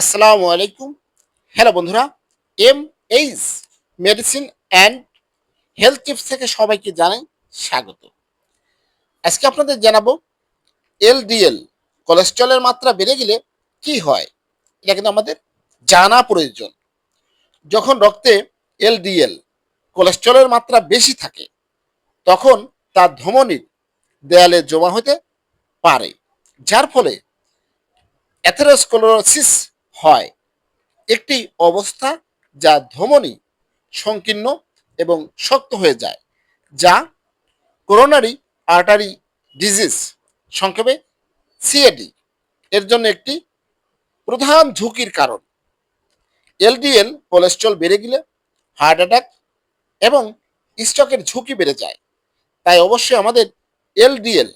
আসসালামু আলাইকুম। হ্যালো বন্ধুরা M H medicine and health tips থেকে সবাইকে জানাই স্বাগত। আজকে আপনাদের জানাব এলডিএল কোলেস্ট্রলের মাত্রা বেড়ে গেলে কি হয়? এটা কিন্তু আমাদের জানা প্রয়োজন। যখন রক্তে এলডিএল কোলেস্ট্রলের মাত্রা বেশি থাকে, তখন তার ধমনির দেয়ালে জমা হতে পারে। যার ফলে অ্যাথেরোস্কলোরোসিস হয়। একটি অবস্থা যা ধমনী, সংকীর্ণ এবং শক্ত হয়ে যায়, যা করোনারি আর্টারি ডিজিজ সংক্ষেপে সিএডি এর জন্য একটি প্রধান ঝুঁকির কারণ। এলডিএল কোলেস্ট্রল বেড়ে গেলে হার্ট অ্যাটাক এবং স্ট্রোকের ঝুঁকি বেড়ে যায়। তাই অবশ্যই আমাদের এলডিএল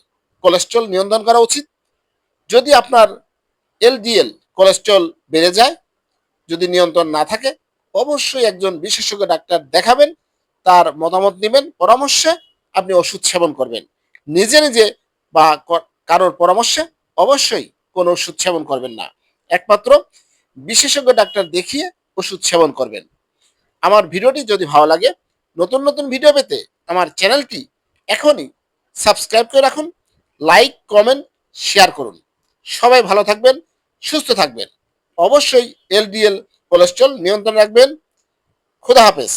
কোলেস্ট্রল নিয়ন্ত্রণ করা উচিত। যদি আপনার এলডিএল কোলেস্ট্রল বেড়ে যায়, যদি নিয়ন্ত্রণ না থাকে, অবশ্যই একজন বিশেষজ্ঞ ডাক্তার দেখাবেন, তার মতামত নেবেন, পরামর্শে আপনি ওষুধ সেবন করবেন। নিজে নিজে বা কারোর পরামর্শে অবশ্যই কোনো ওষুধ সেবন করবেন না। একমাত্র বিশেষজ্ঞ ডাক্তার দেখিয়ে ওষুধ সেবন করবেন। আমার ভিডিওটি যদি ভালো লাগে, নতুন নতুন ভিডিও পেতে আমার চ্যানেলটি এখনই সাবস্ক্রাইব করে রাখুন, লাইক, কমেন্ট, শেয়ার করুন। সবাই ভালো থাকবেন সুস্থ থাকবেন। অবশ্যই এলডিএল কোলেস্ট্রল নিয়ন্ত্রণ রাখবেন। খুদা হাফেজ।